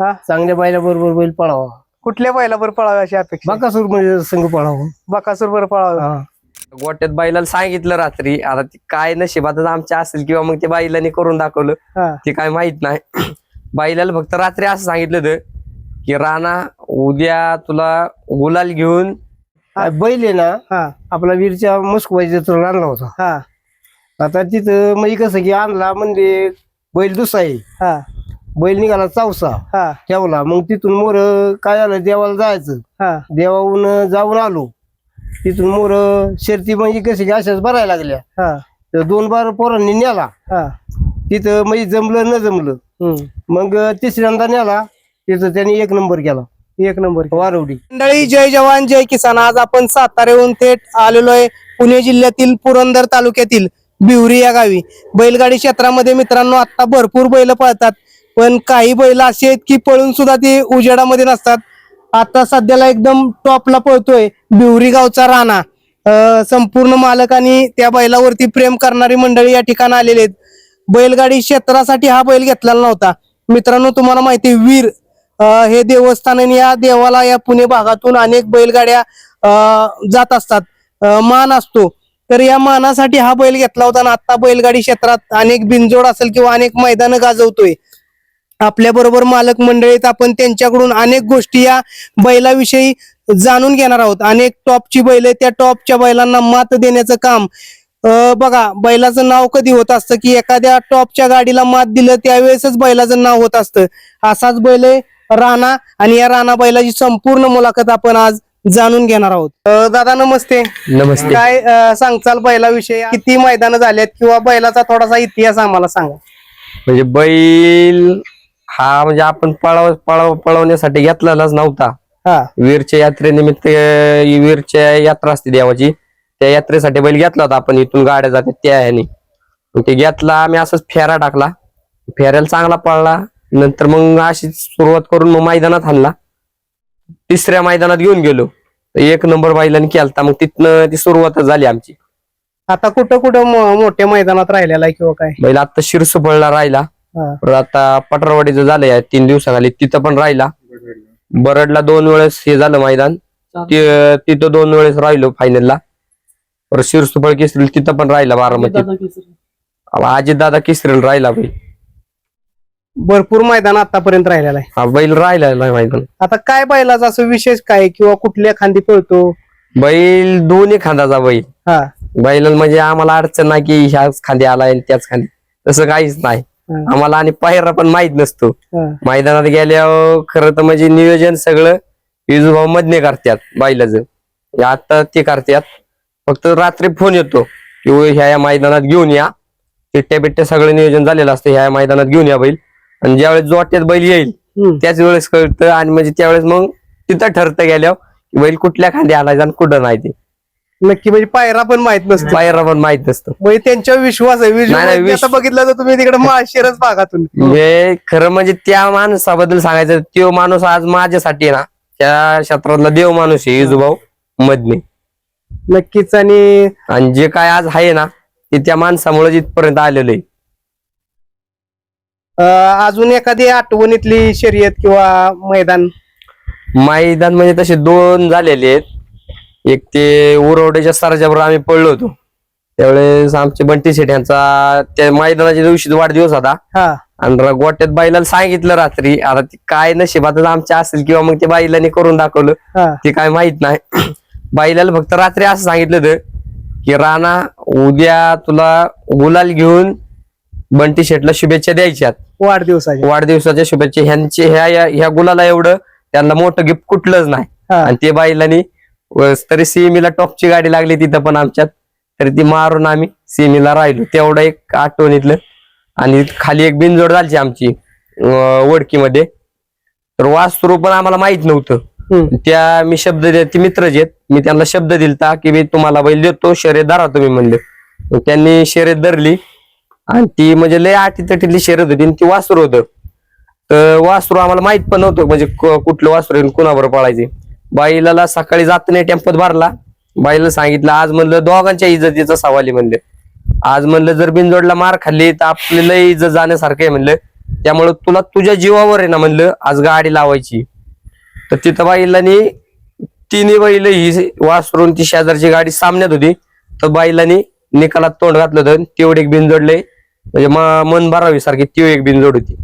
हा? चांगल्या बैला बरोबर बैल पळावा. कुठल्या बैलावर पळावे अशी अपेक्षा बाकासूर म्हणजे संघ पळावा. बकासूर बरं पळावे. हा. गोट्यात बैलाला सांगितलं रात्री आता ती काय नशिबातच आमच्या असेल किंवा मग ते बैलाने करून दाखवलं हा. ते काय माहीत नाही. बैलाला फक्त रात्री असं सांगितलं होतं की राणा उद्या तुला गुलाल घेऊन बैल आहे ना हा. आपला वीरच्या मुस्कवायचा तर आणला होता. हा. आता तिथं म्हणजे कसं की आणला म्हणजे बैल दुसरा आहे. हा. बैल निघाला चौसा हा. ठेवला. मग तिथून मोर काय झालं देवाला जायचं. हा. देवाहून जाऊन आलो. तिथून मोर शर्ती म्हणजे कशी की अशाच भरायला लागल्या. हा. तर दोन बार पोरांनी नेला. हा. तिथं म्हणजे जमलं न जमलं. हम्म. मग तिसऱ्यांदा नेला. तिथं त्यांनी एक नंबर केला. एक नंबर वारवडी. मंडळी जय जवान जय किसान. आज आपण साताऱ्याहून थेट आलेलो आहे पुणे जिल्ह्यातील पुरंदर तालुक्यातील बिवरी या गावी. बैलगाडी क्षेत्रामध्ये मित्रांनो आता भरपूर बैल पळतात. पण काही बैल असे आहेत की पळून सुद्धा ते उजेडामध्ये नसतात. आता सध्याला एकदम टॉपला पळतोय बिवरी गावचा राणा. संपूर्ण मालक आणि त्या बैलावरती प्रेम करणारी मंडळी या ठिकाणी आलेली आहेत. बैलगाडी क्षेत्रासाठी हा बैल घेतलेला नव्हता. मित्रांनो तुम्हाला माहिती आहे, वीर हे देवस्थान आणि या देवाला या पुणे भागातून अनेक बैलगाड्या जात असतात. मान असतो. तर या मानासाठी हा बैल घेतला होता आणि आता बैलगाडी क्षेत्रात अनेक बिनजोड असेल किंवा अनेक मैदानं गाजवतोय. आपल्या बरोबर मालक मंडळीत आपण त्यांच्याकडून अनेक गोष्टी या बैलाविषयी जाणून घेणार आहोत. अनेक टॉपची बैल त्या टॉपच्या बैलांना मात देण्याचं काम बघा बैलाचं नाव कधी होत असतं की एखाद्या टॉपच्या गाडीला मात दिलं त्यावेळेसच बैलाचं नाव होत असतं. असाच बैल आहे राणा आणि या राणा बैलाची संपूर्ण मुलाखत आपण आज जाणून घेणार आहोत. दादा नमस्ते. नमस्ते. काय सांगचाल बैलाविषयी? किती मैदानं झाल्यात किंवा बैलाचा थोडासा इतिहास आम्हाला सांगा. म्हणजे बैल हा म्हणजे आपण पळव पळव पळवण्यासाठी घेतलेलाच नव्हता. हा. वीरच्या यात्रेनिमित्त अं, ही वीरच्या यात्रा असते देवाची. त्या यात्रेसाठी बैल घेतला होता आपण इथून गाड्या जातात त्या ह्याने. मग ते घेतला आम्ही असंच फेरा टाकला. फेऱ्याला चांगला पळला. नंतर मग अशी सुरुवात करून मग मैदानात आणला. तिसऱ्या मैदानात घेऊन गेलो. एक नंबर बैलाने केलता. मग तिथनं ती सुरुवातच झाली आमची. आता कुठं कुठं मो- मोठ्या मैदानात राहिलेला आहे किंवा काय? बैल आता शिरसू पळला राहिला. परत आता पटरवाडीचं झालंय तीन दिवसाखाली. तिथं पण राहिला. बरडला दोन वेळेस हे झालं मैदान. ते- तिथं दोन वेळेस राहिलो फायनलला परत शिरसुपळ केसरी तिथं पण राहिला बारामतीत अजित दादा केसरीला राहिला बैल भरपूर मैदान आतापर्यंत राहिलेला आहे. हा बैल राहिला नाही मैदान. आता काय बैलाचा असं विशेष काय किंवा कुठल्या खांदी पळतो? बैल दोन्ही खांदाचा बैल. हा. बैल म्हणजे आम्हाला अडचण नाही की ह्याच खांदी आलाय आणि त्याच खांदी. तसं काहीच नाही. आम्हाला आणि पायरा पण माहीत नसतो. मैदानात गेल्यावर खरं तर म्हणजे नियोजन सगळं विजूभाऊ मधने करतात बैलाचं. आता ते करतात. फक्त रात्री फोन येतो की "ओ, ह्या या मैदानात घेऊन या. चिट्ट्या बिट्ट्या सगळं नियोजन झालेलं असतं. ह्या या मैदानात घेऊन या बैल. आणि ज्यावेळेस जोट्यात बैल येईल. त्याच वेळेस कळतं आणि म्हणजे त्यावेळेस मग तिथं ठरतं गेल्यावर की बैल कुठल्या खांदी आलायचा आणि कुठं नाही ते. नक्की म्हणजे पायरा पण माहीत नसतो. पायरा पण माहीत नसतं. म्हणजे त्यांच्यावर विश्वास आहे. विश्वास नाही, नाही, म्हणजे बघितलं तर तुम्ही तिकडे माळशिरस भागातून. म्हणजे खरं म्हणजे त्या माणसाबद्दल सांगायचं तो माणूस आज माझ्यासाठी आहे ना त्या क्षेत्रातला देव माणूस आहे इजूभाऊ मधने. नक्कीच आणि आणि जे काय आज आहे ना ते त्या माणसामुळे इथपर्यंत आलेलं आहे. अं, अजून एखादी आठवणीतली शर्यत किंवा मैदान? मैदान म्हणजे तसे दोन झालेले आहेत. एक ते उरवड्याच्या सरजाबरोबर आम्ही पडलो होतो. त्यावेळेस आमचे बंटी शेठ यांचा त्या मैदानाच्या दिवशी वाढदिवस होता. हा. आणि गोट्यात बैलाला सांगितलं रात्री आता ते काय नशिबातच आमच्या असेल किंवा मग ते बैलाने करून दाखवलं ते काय माहीत नाही. बैलाला फक्त रात्री असं सांगितलं होतं की राणा उद्या तुला गुलाल घेऊन बंटी शेटला शुभेच्छा द्यायच्यात. वाढदिवसाच्या. वाढदिवसाच्या शुभेच्छा. ह्यांचे ह्या ह्या गुलाला एवढं त्यांना मोठं गिफ्ट कुठलंच नाही. आणि ते बैलानी व- तरी सीएमीला टॉपची गाडी लागली तिथं पण आमच्यात. तरी ती मारून आम्ही सीएमीला राहिलो. तेवढं एक आठवणीतलं आणि खाली एक बिनजोड झाली आमची वडकीमध्ये तर वास्तू पण आम्हाला माहीत नव्हतं. त्या मी शब्द ते मित्रच आहेत मी त्यांना शब्द दिलता की मी तुम्हाला बैल देतो शर्यत धरा तुम्ही म्हणले. त्यांनी शर्यत धरली. आणि ती म्हणजे लय आठी तटीतली शर्यत होती आणि ती वासरू होतं. तर वासरू आम्हाला माहीत पण नव्हतं म्हणजे कुठलं वासरू कुणाबरोबर पळायचे बाईला सकाळी जाताना टेम्पोत भरला. बाईला सांगितलं आज म्हणलं दोघांच्या इज्जतीचा सवाल आहे म्हणलं. आज म्हणलं जर बिनजोडला मार खाल्ली तर आपली लय इज्जत जाण्यासारखं आहे म्हणलं. त्यामुळे तुला तुझ्या जीवावर आहे ना म्हणलं आज गाडी लावायची. तर तिथं बाईलानी तिन्ही बैल ही वासरून ती शेजारची गाडी सामन्यात होती. तर बाईलानी निकालात तोंड घातलं होतं. तेवढे एक बिनजोडले म्हणजे मन भरावी सारखी ती एक बिनजोड होती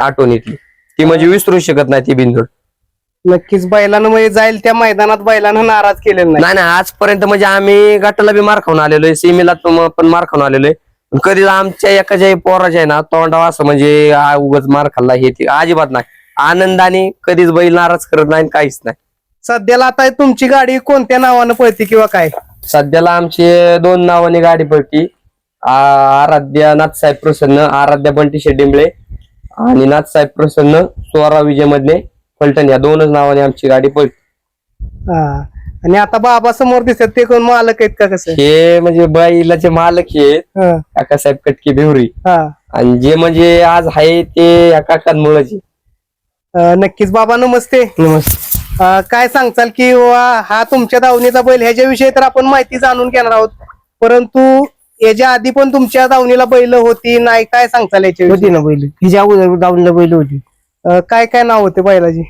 आठवणीतली ती म्हणजे विसरू शकत नाही ती बिनजोड. नक्कीच बैलानं म्हणजे जाईल त्या मैदानात बैलानं नाराज केलेलं नाही. नाही आजपर्यंत म्हणजे आम्ही गटाला बी मार खाऊन आलेलो आहे सीमेला पण पण मार खाऊन आलेलो आहे. पण कधी आमच्या एकाच्या पोराच्या आहे ना तोंडावा असं म्हणजे हा उगाच मार खाल्ला हे ते अजिबात नाही. आनंदाने कधीच बैल नाराज करत नाही काहीच नाही. सध्याला आता तुमची गाडी कोणत्या नावानं पळते किंवा काय? सध्याला आमची दोन नावाने गाडी पडती आ- आराध्या नाथसाहेब प्रसन्न आराध्या बंटी शेडिंबळे आणि नाथसाहेब प्रसन्न स्वरा विजय मधले फलटण या दोनच नावाने आमची गाडी पडती हा. आणि आता बाबा समोर दिसत ते कोण मालक आहेत का कसं? हे म्हणजे बैलाचे मालक हे आहेत, हा, काकासाहेब कटके भिवरी. हा. आणि जे म्हणजे आज आहे ते या काकांमुळेच आहे. अं, नक्कीच बाबा नमस्ते. अं, काय सांगचाल की वा हा तुमच्या दावणीचा बैल ह्याच्याविषयी तर आपण माहिती जाणून घेणार आहोत. परंतु याच्या आधी पण तुमच्या दावणीला बैल होती नाही काय सांगचाल याच्याविषयी? होती ना बैल. तिच्या अगोदर दावणीला बैल होती. अं, काय काय नाव होते बैलाची?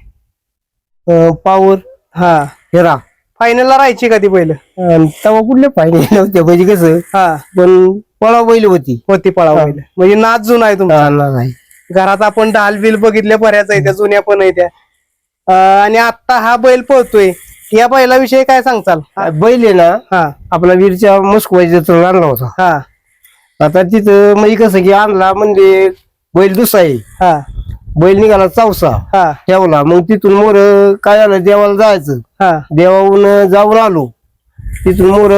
पावर हा. हेरा. फायनलला राहायची का ती बैल? अन तेव्हा कुठले पाहिजे नव्हते म्हणजे कसं? हा. पण पळा बैल होती. होती पळा. बैल. म्हणजे नाच जुना आहे तुमचा. नाही घरात आपण ढाल बिल बघितल्या बऱ्याच आहे त्या जुन्या पण आहे त्या. अं, आणि आता हा बैल पळतोय. या बैलाविषयी काय सांगचाल आ, बैल आहे ना हा. आपला वीरच्या मस्कवायचा आणला होता. हा. आता तिथं म्हणजे कसं की आणला म्हणजे बैल दुसरा आहे. हा. बैल निघाला चौसा. हा. ठेवला. मग तिथून मोर काय झालं देवाला जायचं. हा. देवाहून जाऊन आलो. तिथून मोर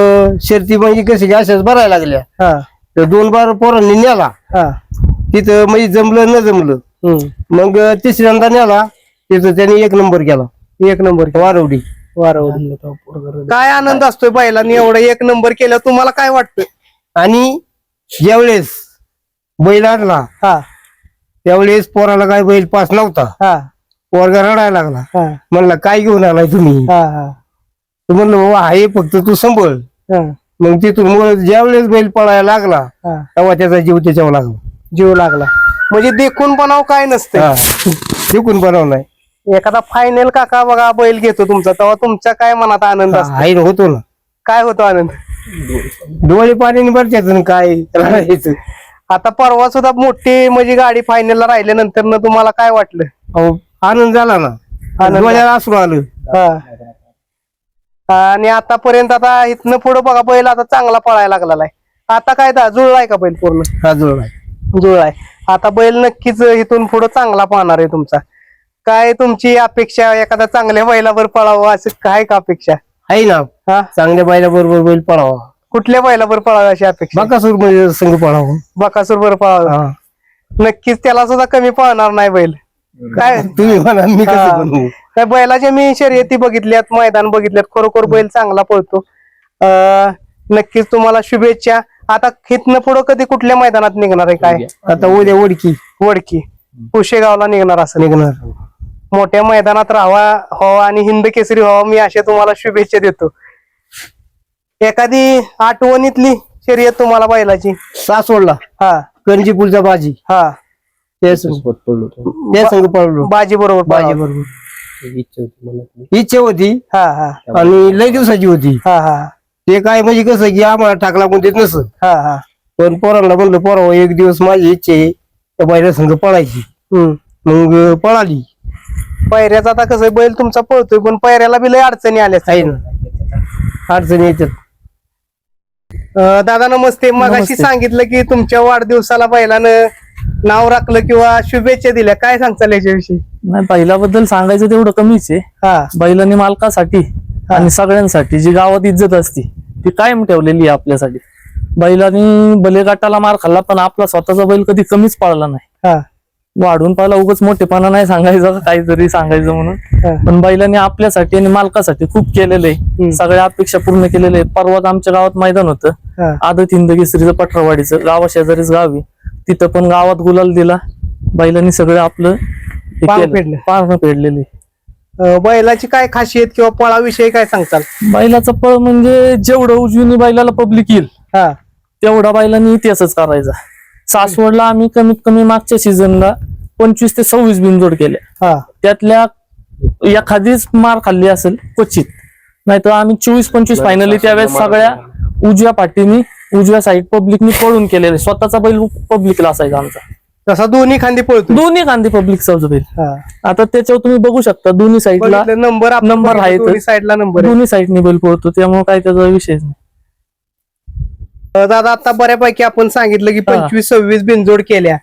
शर्ती म्हणजे कशी की अशाच भरायला लागल्या. हा. तर दोन बार पोरांनी नेला. हा. तिथं म्हणजे जमलं न जमलं. हम्म. मग तिसऱ्यांदा नेला. तिथं त्याने एक नंबर केला. एक नंबर वारवडी. वारवड. काय आनंद असतोय बैलांनी एवढं एक नंबर केलं तुम्हाला काय वाटतं आणि ज्यावेळेस बैल आणला हा. त्यावेळेस पोराला काय बैल पास नव्हता. हा. पोरगा रडायला लागला. हा. म्हणला काय घेऊन आलाय तुम्ही? हा हा. तर म्हणलं बाबा आहे फक्त तू संभळ. हा, मग तिथून मग ज्यावेळेस बैल पळायला लागला हा. तेव्हा त्याचा जीव त्याच्यावर लागला. जीव लागला. म्हणजे देखून बनाव काय नसते हा. तिकून बनवलाय एखादा फायनल काका बघा बैल घेतो तुमचा तेव्हा तुमच्या काय मनात आनंद असतो? ना, होतो ना. काय होतो आनंद? डोळे पाण्याने भरतात ना काय? राहायचं आता परवा सुद्धा मोठी म्हणजे गाडी फायनलला राहिल्यानंतर ना तुम्हाला काय वाटलं? अहो, आनंद झाला ना. आनंद. डोळ्याला असू आलं. हा. आणि आतापर्यंत आता इथनं पुढे बघा बैल आता चांगला पळायला लागलेला आहे. आता काय दा- जुळलाय का बैल पूर्ण? हा जुळलाय जुळलाय आता बैल नक्कीच इथून पुढे चांगला पाहणार आहे तुमचा. काय तुमची अपेक्षा एखाद्या चांगल्या बैलावर पळावं असं काय का अपेक्षा? आहे ना. हा. चांगल्या बायला बरोबर बैल पळावा. कुठल्या बैलावर पळावं अशी अपेक्षा बाकासूर म्हणजे संघ पळावा. बकासूर बरं पळावं. हा. नक्कीच त्याला सुद्धा कमी पळणार नाही बैल. काय? तुम्ही म्हणा मी हा. कसं बनवू त्या बैलाच्या मी शर्यती बघितल्यात मैदान बघितल्यात. खरोखर बैल चांगला पळतो. अं, नक्कीच तुम्हाला शुभेच्छा. आता हितनं पुढं कधी कुठल्या मैदानात निघणार आहे काय? आता उद्या ओळखी वडकी. पुशेगावला निघणार असं. निघणार. मोठ्या मैदानात राहावा व्हावा आणि हिंद केसरी व्हावा मी अशा तुम्हाला शुभेच्छा देतो. एखादी आठवणीतली शर्यत तुम्हाला बैलाची? सासवडला. हा. कणजीपूरचा बाजी. हा. त्या संघ त्या संघ पळलो. बाजी बरोबर बाजी. बरोबर. इच्छा होती हा हा. आणि लय दिवसाची होती. हा हा. ते काय म्हणजे कसं की आम्हाला टाकला कोण देत नसत हा हा. पण पोरांना म्हणलं पोराव एक दिवस माझी इच्छा आहे त्या संघ पळायची. हम्म. मग पळाली. पैऱ्याचा आता कसं बैल तुमचा पळतोय पण पैऱ्याला बी लय अडचणी आल्या. आहे ना. अडचणी येतात. दादा नमस्ते. मग अशी नमस्ते. सांगितलं की तुमच्या वाढदिवसाला बैलानं नाव राखलं किंवा शुभेच्छा दिल्या. काय सांगचाल याच्याविषयी? नाही बैलाबद्दल सांगायचं तेवढं कमीच आहे. हा. बैलांनी मालकासाठी आणि सगळ्यांसाठी जी गावात इज्जत असती ती कायम ठेवलेली आहे आपल्यासाठी. बैलांनी बलेगाटाला मार खाल्ला पण आपला स्वतःचा बैल कधी कमीच पाळला नाही. हा. वाढून पाहिला उगाच मोठेपणा नाही सांगायचं काहीतरी सांगायचं म्हणून. पण बैलांनी आपल्यासाठी आणि मालकासाठी खूप केलेलं. आहे. सगळ्या अपेक्षा पूर्ण केलेल्या आहेत. परवाच आमच्या गावात मैदान होतं. आदत हिंदकेसरीचं पठरवाडीचं गावा शेजारीच गावी तिथं पण गावात गुलाल दिला. बैलांनी सगळं आपलं फेडलेले अं, बैलाची काय खासियत किंवा पळाविषयी काय सांगचाल बैलाचं पळ म्हणजे जेवढं उजवीने बैलाला पब्लिक येईल तेवढा बैलांनी इतिहासच करायचा सासवडला आम्ही कमीत कमी मागच्या सीझनला पंचवीस ते सव्वीस बिनजोड केल्या हा. त्यातल्या एखादीच मार खाल्ली असेल क्वचित. नाहीतर आम्ही चोवीस पंचवीस फायनली त्यावेळेस सगळ्या उजव्या पाठीनी उजव्या साईड पब्लिकनी पळून केलेले. स्वतःचा बैल पब्लिकला असायचा आमचा. तसा दोन्ही खांदी पळतो दोन्ही गांधी पब्लिकचा बैल. हा. आता त्याच्यावर तुम्ही बघू शकता दोन्ही साईडला नंबर नंबर आहे साईडला नंबर आहे. दोन्ही साईडनी बैल पळतो त्यामुळे काय त्याचा विषय नाही. दादा आता बऱ्यापैकी आपण सांगितलं की. पंचवीस सव्वीस बिनजोड केल्या.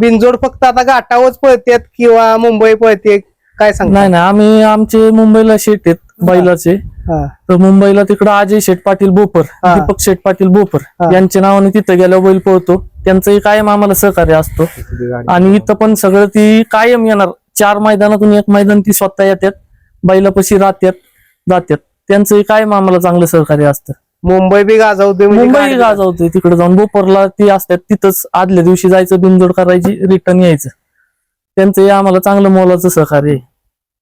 बिनजोड फक्त आता घाटावच पळतेत किंवा मुंबई पळते काय सांग नाही नाही आम्ही आमचे मुंबईला शेट आहेत बैलाचे. हा. तर मुंबईला तिकडं अजय शेठ पाटील बोपर. दीपक शेठ पाटील बोपर. यांच्या नावाने तिथं गेल्यावर बैल पळतो. त्यांचंही कायम आम्हाला सहकार्य असतो. आणि इथं पण सगळं ती कायम येणार. चार मैदानातून एक मैदान ती स्वतः येतात बैलापाशी राहतात जातात. त्यांचंही कायम आम्हाला चांगलं सहकार्य असतं. मुंबई बी गाजवते म्हणजे मुंबई गाडी- गाजवते तिकडे जाऊन. बोपरला ती असतात तिथंच आदल्या दिवशी जायचं बिनजोड करायची रिटर्न यायचं. त्यांचंही आम्हाला चांगलं मोलाचं सहकार्य आहे.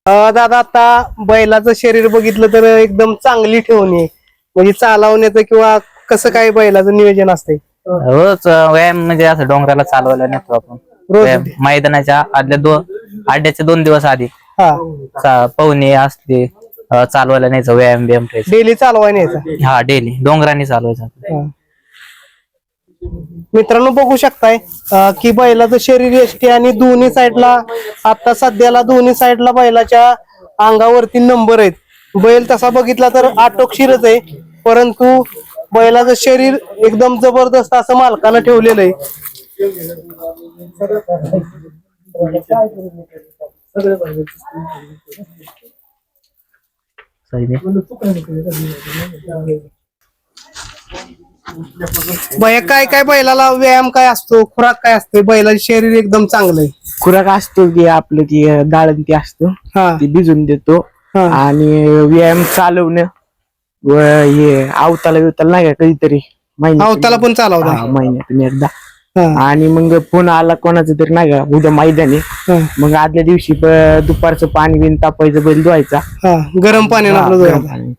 अं, दादा आता बैलाचं शरीर बघितलं तर एकदम चांगली ठेवणी आहे. म्हणजे चालवण्याचं किंवा कसं काय बैलाचं नियोजन असतंय? रोज अं, व्यायाम म्हणजे असं डोंगराला चालवायला नेतो आपण. रोज व्यायाम मैदानाच्या आदल्या दोन आड्याचे दोन दिवस आधी. हा. चा- पवनी असते अं, चालवायला न्यायचं व्यायाम बियाम ठेवायचं डेली चालवाय न्यायचा? हा डेली. डोंगराने चालवायचं. हा. मित्रांनो बघू शकताय अं, की बैलाचं शरीर एसटी आणि दोन्ही साईडला आता सध्याला दोन्ही साईडला बैलाच्या अंगावरती नंबर आहेत. बैल तसा बघितला तर आटोक्षीरच आहे परंतु बैलाचं शरीर एकदम जबरदस्त असं मालकानं ठेवलेलं आहे. भया काय काय बैलाला व्यायाम काय असतो? खुराक काय असते? बैलाचे शरीर एकदम चांगलं आहे. खुराक असतो की आपलं ती डाळण ती असतो. हा. ती भिजून देतो. हा. आणि व्यायाम चालवणं व हे आवताला बिवताला नाही का कधीतरी? महिन्यातून- अवताला पण चालवता. हा, महिन्यातून एकदा. आणि मग फोन आला कोणाचा तरी नाही का उद्या मैदानी. मग आदल्या दिवशी प- दुपारचं पाणी बिन तापायचं बैल धुवायचा. हा. गरम पाण्यानं हा, आपलं गरम धुवायचं. पाणी.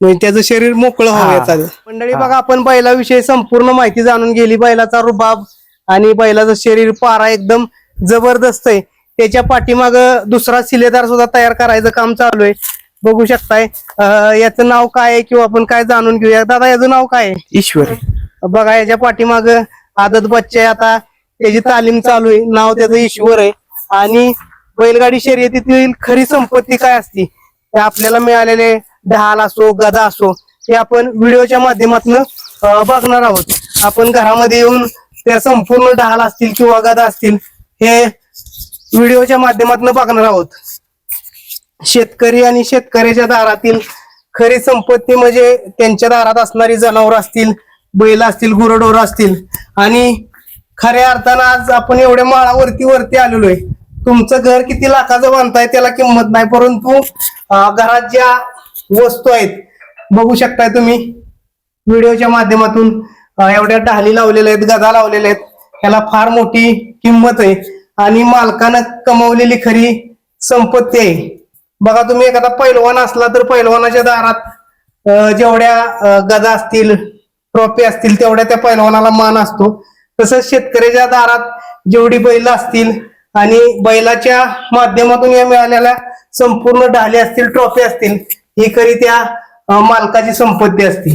म्हणजे त्याचं शरीर मोकळं व्हावं हा. याचा. मंडळी बघा आपण बैलाविषयी संपूर्ण माहिती जाणून गेली. बैलाचा रुबाब आणि बैलाचं शरीर पारा एकदम जबरदस्त आहे. त्याच्या पाठीमाग दुसरा सिलेदार सुद्धा तयार करायचं काम चालू आहे. बघू शकताय अं, याचं नाव काय आहे किंवा आपण काय जाणून घेऊया. दादा याचं नाव काय आहे? ईश्वर. बघा याच्या पाठीमाग आदत बच्चे आता त्याची तालीम चालू आहे. नाव त्याचं ईश्वर आहे. आणि बैलगाडी शर्यतीतील खरी संपत्ती काय असती? ते आपल्याला मिळालेले ढाल असो गदा असो हे आपण व्हिडिओच्या माध्यमातून बघणार आहोत. आपण घरामध्ये येऊन त्या संपूर्ण ढाल असतील किंवा गदा असतील हे व्हिडिओच्या माध्यमातून बघणार आहोत. शेतकरी आणि शेतकऱ्याच्या दारातील खरी संपत्ती म्हणजे त्यांच्या दारात असणारी जनावर असतील बैल असतील गुरडोर असतील. आणि खऱ्या अर्थानं आज आपण एवढ्या माळावरती वरती आलेलो आहे तुमचं घर किती लाखाचं बांधताय त्याला किंमत नाही परंतु घरात ज्या वस्तू आहेत बघू शकताय तुम्ही. व्हिडिओच्या माध्यमातून एवढ्या ढाली लावलेल्या आहेत गदा लावलेल्या आहेत. ह्याला फार मोठी किंमत आहे. आणि मालकानं कमवलेली खरी संपत्ती आहे. बघा तुम्ही एखादा पैलवान असला तर पैलवानाच्या दारात जेवढ्या गदा असतील ट्रॉफी असतील तेवढ्या त्या पैलवानाला मान असतो. तसंच शेतकऱ्याच्या दारात जेवढी बैल असतील आणि बैलाच्या माध्यमातून या मिळालेल्या संपूर्ण ढाली असतील ट्रॉफी असतील ही खरी त्या मालकाची संपत्ती असते.